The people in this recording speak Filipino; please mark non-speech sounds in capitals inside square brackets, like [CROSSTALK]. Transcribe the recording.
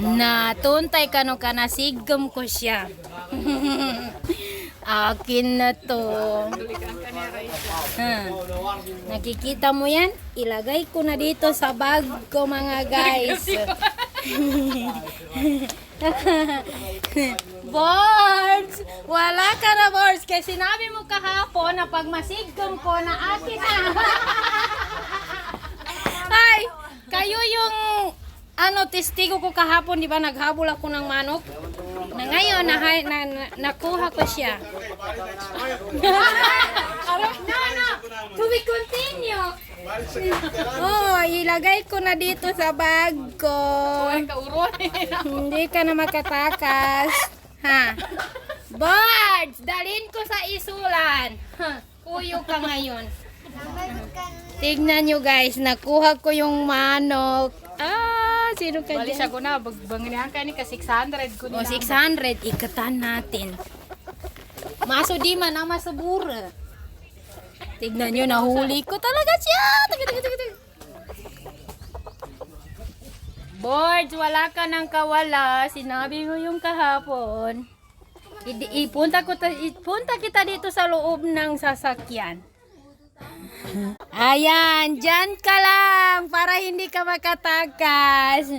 Na tuntay ka no ka nasigam ko siya. [LAUGHS] Akin na to. Ha. Nakikita mo yan? Ilagay ko na dito sa bag ko mga guys. [LAUGHS] Boards! Wala ka na boards. Kasi sinabi mo kahapon na pag masigam ko na akin na. [LAUGHS] ano, testigo ko kahapon, di ba? Naghabol ako ng manok. Na ngayon, na, na, na, nakuha ko siya. no, no. To be continue. Oh, ilagay ko na dito sa bag ko. Hindi ka na makatakas. Ha? Birds! Dalhin ko sa isulan. Ha, Kuyo ka ngayon. Tignan nyo guys, nakuha ko yung manok. Ah, sino ka Bali dyan? siya ko na, bagbangin ka ni ka 600 ko O, 600, ikatan natin. Maso di man ang masabura. Tignan nyo, nahuli ko talaga siya. Taga, taga, taga, taga. Boards, wala ka ng kawala. Sinabi mo yung kahapon. Idi, ipunta, ko ta, ipunta kita dito sa loob ng sasakyan. Ayan, dyan ka lang para hindi ka makatakas. [LAUGHS]